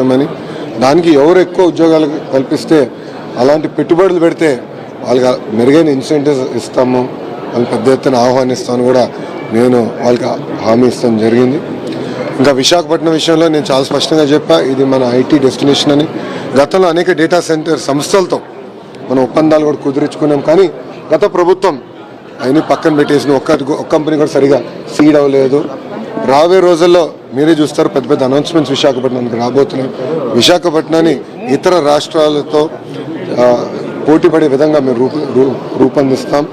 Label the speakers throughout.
Speaker 1: విషయమని అని దానికి ఎవరు ఎక్కువ ఉద్యోగాలు కల్పిస్తే అలాంటి పెట్టుబడులు పెడితే వాళ్ళకి మెరుగైన ఇన్సెంటివ్స్ ఇస్తాము. వాళ్ళు పెద్ద ఎత్తున ఆహ్వానిస్తాను కూడా నేను వాళ్ళకి హామీ ఇస్తాం జరిగింది. ఇంకా విశాఖపట్నం విషయంలో నేను చాలా స్పష్టంగా చెప్పా ఇది మన ఐటీ డెస్టినేషన్ అని. గతంలో అనేక డేటా సెంటర్ సంస్థలతో మనం ఒప్పందాలు కూడా కుదిరించుకున్నాం. కానీ గత ప్రభుత్వం అవన్నీ పక్కన పెట్టేసిన ఒక్క ఒక్క కంపెనీ కూడా సరిగా సీడ్ అవ్వలేదు. రాబోయే రోజుల్లో మీరే చూస్తారు పెద్ద పెద్ద అనౌన్స్మెంట్స్ విశాఖపట్నానికి రాబోతున్నాయి. విశాఖపట్నాన్ని ఇతర రాష్ట్రాలతో పోటీపడే విధంగా మేము రూప రూ- రూపొందిస్తాం.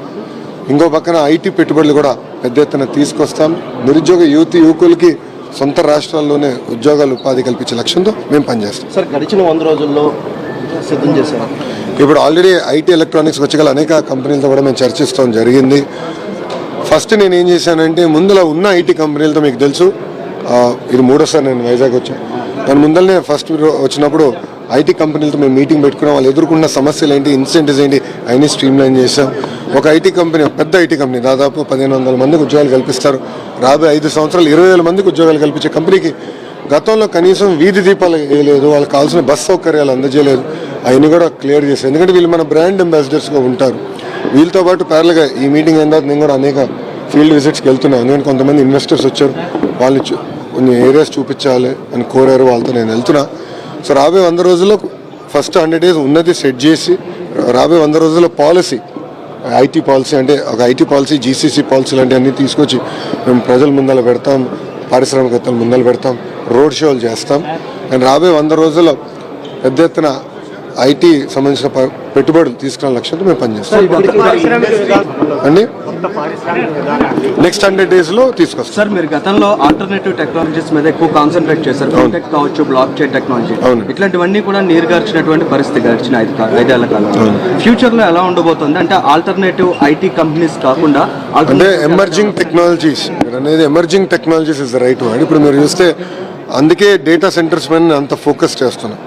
Speaker 1: ఇంకో పక్కన ఐటీ పెట్టుబడులు కూడా పెద్ద ఎత్తున తీసుకొస్తాం. నిరుద్యోగ యువతి యువకులకి సొంత రాష్ట్రాల్లోనే ఉద్యోగాలు ఉపాధి కల్పించే లక్ష్యంతో మేము పనిచేస్తాం.
Speaker 2: సార్ గడిచిన వంద రోజుల్లో సిద్ధం చేశారు?
Speaker 1: ఇప్పుడు ఆల్రెడీ ఐటీ ఎలక్ట్రానిక్స్ వచ్చగల అనేక కంపెనీలతో కూడా మేము చర్చిస్తాం జరిగింది. ఫస్ట్ నేను ఏం చేశానంటే ముందులో ఉన్న ఐటీ కంపెనీలతో మీకు తెలుసు ఇది మూడోసారి నేను వైజాగ్ వచ్చాను దాని ముందరనే ఫస్ట్ వచ్చినప్పుడు ఐటీ కంపెనీలతో మేము మీటింగ్ పెట్టుకున్నాం. వాళ్ళు ఎదుర్కొన్న సమస్యలు ఏంటి ఇన్సెంటివ్స్ ఏంటి అవన్నీ స్ట్రీమ్లైన్ చేసాం ఒక ఐటీ కంపెనీ పెద్ద ఐటీ కంపెనీ దాదాపు పదిహేను వందల మందికి ఉద్యోగాలు కల్పిస్తారు. రాబోయే ఐదు సంవత్సరాలు ఇరవై వేల మందికి ఉద్యోగాలు కల్పించే కంపెనీకి గతంలో కనీసం వీధి దీపాలు వేయలేదు వాళ్ళకి కావాల్సిన బస్ సౌకర్యాలు అందజేయలేదు. అవన్నీ కూడా క్లియర్ చేశారు. ఎందుకంటే వీళ్ళు మన బ్రాండ్ అంబాసిడర్స్గా ఉంటారు. వీళ్ళతో పాటు ప్యారల్గా ఈ మీటింగ్ అయిన తర్వాత నేను కూడా అనేక ఫీల్డ్ విజిట్స్కి వెళ్తున్నాను. ఎందుకంటే కొంతమంది ఇన్వెస్టర్స్ వచ్చారు. వాళ్ళు కొన్ని ఏరియాస్ చూపించాలి అని కోరారు. వాళ్ళతో నేను వెళ్తున్నా. సో రాబోయే వంద రోజుల్లో ఫస్ట్ హండ్రెడ్ డేస్ ఉన్నది సెట్ చేసి రాబోయే వంద రోజుల్లో పాలసీ ఐటీ పాలసీ అంటే ఒక ఐటీ పాలసీ జీసీసీ పాలసీ లాంటివన్నీ తీసుకొచ్చి మేము ప్రజల ముందర పెడతాం పారిశ్రామికవేత్తల ముందర పెడతాం రోడ్ షోలు చేస్తాం. అండ్ రాబోయే వంద రోజుల్లో పెద్ద ఎత్తున ఐటీ సంబంధించిన ప- పెట్టుబడులు తీసుకునే లక్ష్యంతో మేము పనిచేస్తాం. అండి? నెక్స్ట్ హండ్రెడ్ డేస్లో తీసుకొస్తాం.
Speaker 3: సార్ మీరు గతంలో ఆల్టర్నేటివ్ టెక్నాలజీస్ మీద ఎక్కువ కాన్సన్ట్రేట్ చేశారు. ఫిన్టెక్ కావచ్చు బ్లాక్ చైన్ టెక్నాలజీ
Speaker 1: అవును.
Speaker 3: ఇట్లాంటివన్నీ కూడా నీరుగార్చినటువంటి పరిస్థితి గడిచిన ఐదు ఐదేళ్ళ కాలంలో. ఫ్యూచర్లో ఎలా ఉండబోతుంది? అంటే ఆల్టర్నేటివ్ ఐటీ కంపెనీస్ కాకుండా
Speaker 1: అంటే ఎమర్జింగ్ టెక్నాలజీస్ అనేది emerging technologies is the right word ఇప్పుడు మీరు చూస్తే అందుకే డేటా సెంటర్స్ పైన నేను అంత ఫోకస్ చేస్తున్నాను.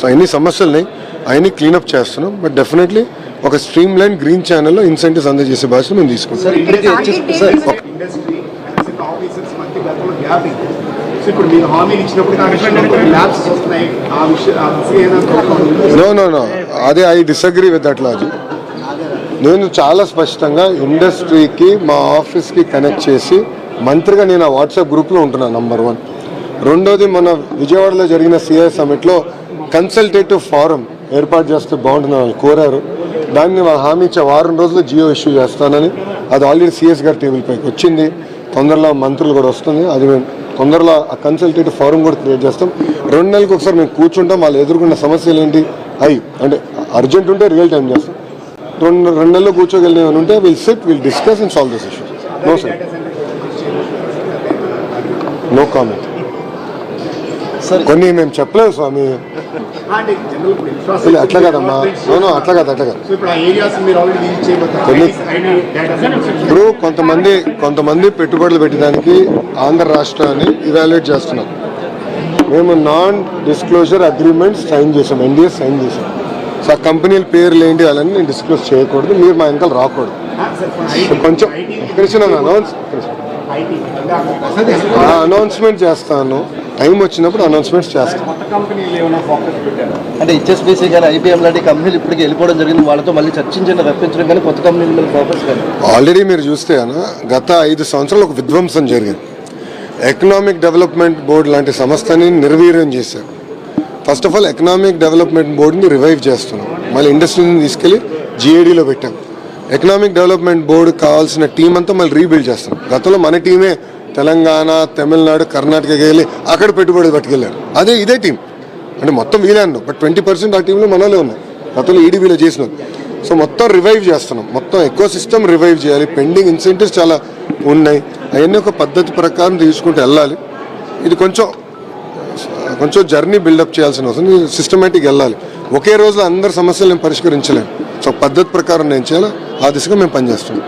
Speaker 1: సో అన్ని సమస్యలని అవన్నీ క్లీనప్ చేస్తున్నాం. బట్ డెఫినెట్లీ ఒక స్ట్రీమ్ లైన్ గ్రీన్ ఛానల్లో ఇన్సెంటివ్స్ అందజేసే బాధ్యత మేము తీసుకుంటాం? నో నో నో అదే I disagree with that logic నేను చాలా స్పష్టంగా ఇండస్ట్రీకి మా ఆఫీస్కి కనెక్ట్ చేసి మంత్రిగా నేను ఆ వాట్సాప్ గ్రూప్లో ఉంటున్నాను నంబర్ వన్ రెండోది మన విజయవాడలో జరిగిన సిఐ సమిట్లో కన్సల్టేటివ్ ఫారం ఏర్పాటు చేస్తే బాగుంటుంది కోరారు. దాన్ని హామీ ఇచ్చే వారం రోజులు జియో ఇష్యూ చేస్తానని అది ఆల్రెడీ సిఎస్ గారి టేబుల్ పైకి వచ్చింది. తొందరలో మంత్రులు కూడా వస్తుంది. అది మేము తొందరలో ఆ కన్సల్టేటివ్ ఫారం కూడా క్రియేట్ చేస్తాం. రెండు నెలలకు ఒకసారి మేము కూర్చుంటాం. వాళ్ళు ఎదుర్కొన్న సమస్యలు ఏంటి? అవి అంటే అర్జెంట్ ఉంటే రియల్ టైం చేస్తాం. రెండు రెండు నెలలు కూర్చోగలిగిన ఉంటే will sit will discuss and solve this issues no sir no comment కొన్ని మేము చెప్పలేము స్వామి. అట్లా కదమ్మా. నో నో అట్లా కాదు అట్లా కాదు.
Speaker 4: ఇప్పుడు
Speaker 1: కొన్ని- కొంతమంది కొంతమంది పెట్టుబడులు పెట్టడానికి ఆంధ్ర రాష్ట్రాన్ని ఇవాల్యుయేట్ చేస్తున్నాం మేము నాన్ డిస్క్లోజర్ అగ్రిమెంట్ సైన్ చేసాం ఎన్డీఎస్ సైన్ చేసాం. సో ఆ కంపెనీల పేర్లు ఏంటి అలాని నేను డిస్క్లోజ్ చేయకూడదు మీరు మా వెనకాల రాకూడదు. కొంచెం కృష్ణ అనౌన్స్ అనౌన్స్మెంట్ చేస్తాను. టైం వచ్చినప్పుడు అనౌన్స్మెంట్స్ చేస్తాను
Speaker 2: అంటే హెచ్ఎస్బీసీ కానీ ఐబీఎం లాంటి కంపెనీలు ఇప్పటికి వెళ్ళిపోవడం జరిగింది. వాళ్ళతో మళ్ళీ చర్చించండి రప్పించడం కానీ కొత్త కంపెనీల మీద ఫోకస్ కానీ.
Speaker 1: ఆల్రెడీ మీరు చూస్తే అన్న గత ఐదు సంవత్సరాలు ఒక విధ్వంసం జరిగింది. ఎకనామిక్ డెవలప్మెంట్ బోర్డు లాంటి సంస్థని నిర్వీర్యం చేశారు. First of all economic development బోర్డుని revive చేస్తున్నాం. మళ్ళీ ఇండస్ట్రీని తీసుకెళ్ళి జిఏడిలో పెట్టాం. ఎకనామిక్ డెవలప్మెంట్ బోర్డు కావాల్సిన టీం అంతా మళ్ళీ రీబిల్డ్ చేస్తాం గతంలో మన టీమే తెలంగాణ తమిళనాడు కర్ణాటకకి వెళ్ళి అక్కడ పెట్టుబడి పట్టుకెళ్ళారు. అదే ఇదే టీం అంటే మొత్తం వీలే అన్నాం బట్ ట్వంటీ పర్సెంట్ ఆ టీంలో మనలో ఉన్నాయి గతంలో ఈడీబీలో చేసినాం సో మొత్తం రివైవ్ చేస్తున్నాం. మొత్తం ఎక్కువ సిస్టమ్ రివైవ్ చేయాలి. పెండింగ్ ఇన్సెంటివ్స్ చాలా ఉన్నాయి. అవన్నీ ఒక పద్ధతి ప్రకారం తీసుకుంటూ వెళ్ళాలి. ఇది కొంచెం కొంచెం జర్నీ బిల్డప్ చేయాల్సిన అవసరం. సిస్టమేటిక్ వెళ్ళాలి. ఒకే రోజులో అందరి సమస్యలు నేను పరిష్కరించలేను సో పద్ధతి ప్రకారం నేను చేయాలి? ఆ దిశగా మేము పనిచేస్తున్నాం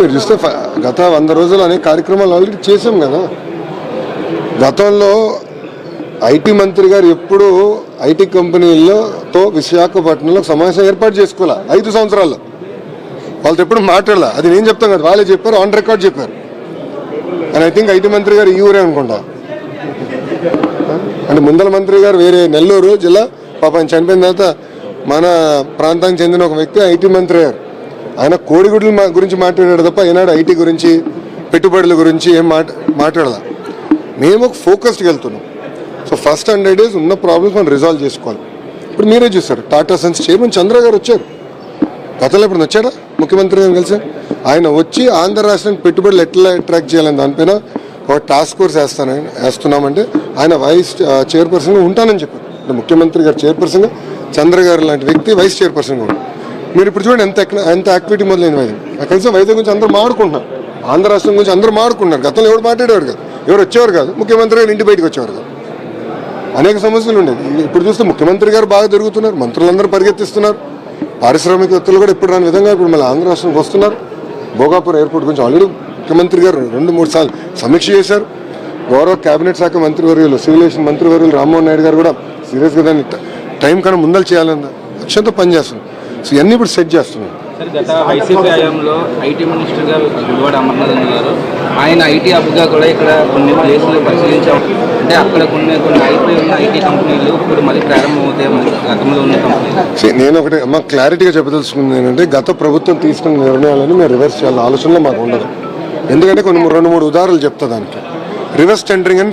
Speaker 1: మీరు చూస్తే గత వంద రోజులు అనేక కార్యక్రమాలు ఆల్రెడీ చేసాం కదా. గతంలో ఐటీ మంత్రి గారు ఎప్పుడు ఐటీ కంపెనీలతో విశాఖపట్నంలో సమావేశం ఏర్పాటు చేసుకోలే ఐదు సంవత్సరాల్లో. వాళ్ళతో ఎప్పుడు మాట్లాడలే. అది నేను చెప్తాను కదా వాళ్ళే చెప్పారు ఆన్ రికార్డ్ చెప్పారు. అండ్ ఐ థింక్ ఐటీ మంత్రి గారు ఈ ఊరే అనుకుంటా. అంటే ముందల మంత్రి గారు వేరే నెల్లూరు జిల్లా పాపం చనిపోయిన తర్వాత మన ప్రాంతానికి చెందిన ఒక వ్యక్తి ఐటీ మంత్రి అయ్యారు. ఆయన కోడిగుడ్ల గురించి మాట్లాడాడు తప్ప ఈనాడు ఐటీ గురించి పెట్టుబడుల గురించి ఏం మాట మాట్లాడదా మేము ఒక ఫోకస్డ్కి వెళ్తున్నాం. సో ఫస్ట్ హండ్రెడ్ డేస్ ఉన్న ప్రాబ్లమ్స్ మనం రిజాల్వ్ చేసుకోవాలి. ఇప్పుడు మీరే చూస్తారు టాటా సన్స్ చైర్మన్ చంద్ర గారు వచ్చారు. గతంలో ఇప్పుడు వచ్చాడా? ముఖ్యమంత్రి గారు కలిసి? ఆయన వచ్చి ఆంధ్ర రాష్ట్రానికి పెట్టుబడులు ఎట్లా అట్రాక్ట్ చేయాలని దానిపైన ఒక టాస్క్ ఫోర్స్ వేస్తాను వేస్తున్నామంటే ఆయన వైస్ చైర్పర్సన్గా ఉంటానని చెప్పారు. అంటే ముఖ్యమంత్రి గారు చైర్పర్సన్ చంద్ర గారు లాంటి వ్యక్తి వైస్ చైర్పర్సన్ కూడా. మీరు ఇప్పుడు చూడండి ఎంత ఎంత యాక్టివిటీ మొదలైన వైద్యం కనీసం వైద్యం గురించి అందరూ మాడుకుంటున్నారు. ఆంధ్ర రాష్ట్రం గురించి అందరూ మాడుకుంటున్నారు. గతంలో ఎవరు మాట్లాడేవారు కాదు. ఎవరు వచ్చేవారు కాదు. ముఖ్యమంత్రి గారు ఇంటి బయటకు వచ్చేవారు కాదు. అనేక సమస్యలు ఉండేది ఇప్పుడు చూస్తే ముఖ్యమంత్రి గారు బాగా జరుగుతున్నారు. మంత్రులందరూ పరిగెత్తిస్తున్నారు. పారిశ్రామికవేత్తలు కూడా ఇప్పుడు రాని విధంగా ఇప్పుడు మళ్ళీ ఆంధ్ర రాష్ట్రంకి వస్తున్నారు. భోగాపూర్ ఎయిర్పోర్ట్ గురించి ఆల్రెడీ ముఖ్యమంత్రి గారు రెండు మూడు సార్లు సమీక్ష చేశారు. గౌరవ కేబినెట్ శాఖ మంత్రివర్యులు సివిలేషన్ మంత్రివర్యులు రామ్మోహన్ నాయుడు గారు కూడా సీరియస్గా దాన్ని ట- కన్నా ముందలు చేయాలన్న లక్ష్యంతో పనిచేస్తున్నాం సో ఇవన్నీ ఇప్పుడు సెట్ చేస్తున్నాం
Speaker 5: సార్ గత వైసీపీ హయాంలో ఐటీ మినిస్టర్ గారు గుడివాడ అమర్నాథన్ గారు ఆయన ఐటీ హబ్గా కూడా ఇక్కడ కొన్ని ప్లేసులు పరిశీలించాం. అంటే అక్కడ కొన్ని ఉన్న ఐటీ కంపెనీలు ఇప్పుడు మళ్ళీ ప్రారంభమవుతాయి మళ్ళీ గతంలో ఉన్న కంపెనీలు.
Speaker 1: See, నేను ఒకటి అమ్మ క్లారిటీగా చెప్పదలుచుకుంది ఏంటంటే గత ప్రభుత్వం తీసుకున్న నిర్ణయాలను మేము రివర్స్ చేయాలని ఆలోచనలో మాకు ఉండదు. ఎందుకంటే కొన్ని రెండు మూడు ఉదాహరణలు చెప్తా దానికి. రివర్స్ టెండరింగ్ అని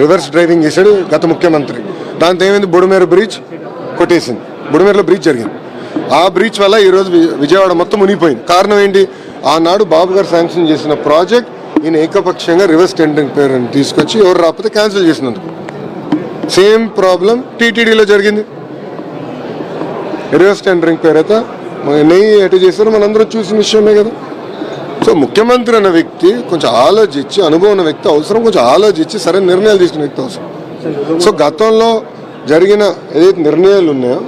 Speaker 1: రివర్స్ డ్రైవింగ్ చేశాడు గత ముఖ్యమంత్రి. దాంతో ఏమైంది? బుడమేరు బ్రిడ్జ్ కొట్టేసింది. బుడమేరులో బ్రిడ్జ్ జరిగింది. ఆ బ్రిడ్జ్ వల్ల ఈరోజు విజయవాడ మొత్తం మునిగిపోయింది. కారణం ఏంటి? ఆనాడు బాబు గారు శాంక్షన్ చేసిన ప్రాజెక్ట్ ఈయన ఏకపక్షంగా రివర్స్ టెండరింగ్ పేరుని తీసుకొచ్చి ఎవరు రాకపోతే క్యాన్సిల్ చేసినందుకు. సేమ్ ప్రాబ్లం టీటీడీలో జరిగింది. రివర్స్ టెండరింగ్ పేరైతే నెయ్యి ఎటు చేశారు. మనందరం చూసిన విషయమే కదా. సో ముఖ్యమంత్రి అనే వ్యక్తి కొంచెం ఆలోచించి అనుభవం ఉన్న వ్యక్తి అవసరం కొంచెం ఆలోచించి సరైన నిర్ణయాలు తీసుకున్న వ్యక్తి అవసరం. సో గతంలో జరిగిన ఏదైతే నిర్ణయాలు ఉన్నాయో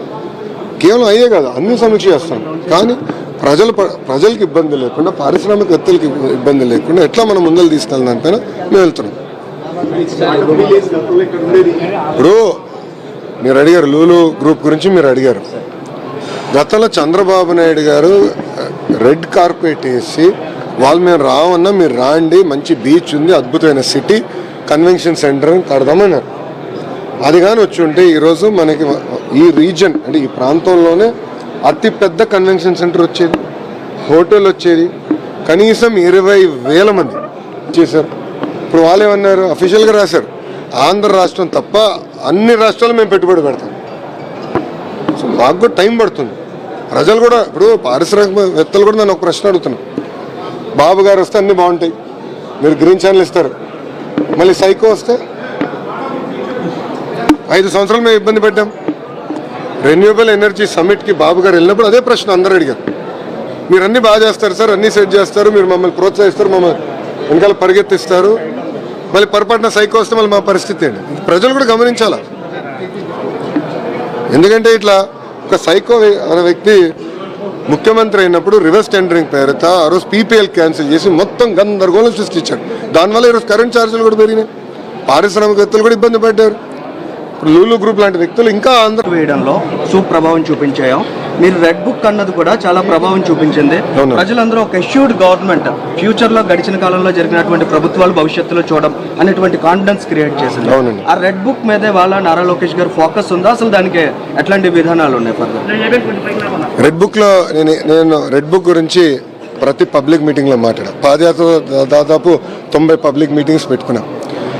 Speaker 1: కేవలం అయ్యే కాదు అన్ని సమీక్ష చేస్తాం. కానీ ప్రజలు ప్రజలకు ఇబ్బంది లేకుండా పారిశ్రామికవేత్తలకు ఇబ్బంది లేకుండా ఎట్లా మనం ముందలు తీసుకెళ్ళిన మేము వెళ్తున్నాం. ఇప్పుడు మీరు అడిగారు లూలు గ్రూప్ గురించి మీరు అడిగారు. గతంలో చంద్రబాబు నాయుడు గారు రెడ్ కార్పెట్ వేసి వాళ్ళు మేము రావన్నా మీరు రాండి మంచి బీచ్ ఉంది అద్భుతమైన సిటీ కన్వెన్షన్ సెంటర్ కడదామన్నారు. అది కానీ వచ్చి ఉంటే ఈరోజు మనకి ఈ రీజన్ అంటే ఈ ప్రాంతంలోనే అతి పెద్ద కన్వెన్షన్ సెంటర్ వచ్చేది హోటల్ వచ్చేది కనీసం ఇరవై వేల మంది చేశారు. ఇప్పుడు వాళ్ళు ఏమన్నారు? అఫీషియల్గా రాశారు. ఆంధ్ర రాష్ట్రం తప్ప అన్ని రాష్ట్రాలు మేము పెట్టుబడి పెడతాం. సో మాకు కూడా టైం పడుతుంది. ప్రజలు కూడా ఇప్పుడు పారిశ్రామికవేత్తలు కూడా నన్ను ఒక ప్రశ్న అడుగుతున్నాను బాబు గారు వస్తే అన్నీ బాగుంటాయి. మీరు గ్రీన్ ఛానల్ ఇస్తారు. మళ్ళీ సైకో వస్తే ఐదు సంవత్సరాలు మేము ఇబ్బంది పెట్టాం రెన్యూబుల్ ఎనర్జీ సమ్మిట్కి బాబు గారు వెళ్ళినప్పుడు అదే ప్రశ్న అందరూ అడిగారు. మీరు అన్నీ బాగా చేస్తారు సార్ అన్నీ సెట్ చేస్తారు మీరు మమ్మల్ని ప్రోత్సహిస్తారు మమ్మల్ని వెనకాల పరిగెత్తిస్తారు. మళ్ళీ పొరపాటున సైకో వస్తే మళ్ళీ మా పరిస్థితి ఏంటి? ప్రజలు కూడా గమనించాలా? ఎందుకంటే ఇట్లా ఒక సైకో అనే వ్యక్తి ముఖ్యమంత్రి అయినప్పుడు రివర్స్ టెండరింగ్ పేరుతో ఆ రోజు పీపీఎల్ క్యాన్సిల్ చేసి మొత్తం గందరగోళం సృష్టించాడు దానివల్ల ఈరోజు కరెంట్ ఛార్జీలు కూడా పెరిగినాయి. పారిశ్రామికవేత్తలు కూడా ఇబ్బంది పడ్డారు. ఇప్పుడు లూలు గ్రూప్ లాంటి వ్యక్తులు ఇంకా ఆంధ్ర
Speaker 3: వేయడంలో సుప్రభావం చూపించాయో. మీరు రెడ్ బుక్ అన్నది కూడా చాలా ప్రభావం చూపించింది. ప్రజలందరూ ఒక ఎష్యూర్డ్ గవర్నమెంట్ ఫ్యూచర్లో గడిచిన కాలంలో జరిగినటువంటి ప్రభుత్వాలు భవిష్యత్తులో చూడడం అనేటువంటి కాన్ఫిడెన్స్ క్రియేట్ చేసింది. ఆ రెడ్ బుక్ మీదే వాళ్ళ నారా లోకేష్ గారు ఫోకస్ ఉందా? అసలు దానికి ఎట్లాంటి విధానాలు ఉన్నాయి
Speaker 1: రెడ్ బుక్లో నేను నేను రెడ్ బుక్ గురించి ప్రతి పబ్లిక్ మీటింగ్లో మాట్లాడా. పాదయాత్ర దాదాపు తొంభై పబ్లిక్ మీటింగ్స్ పెట్టుకున్నాం.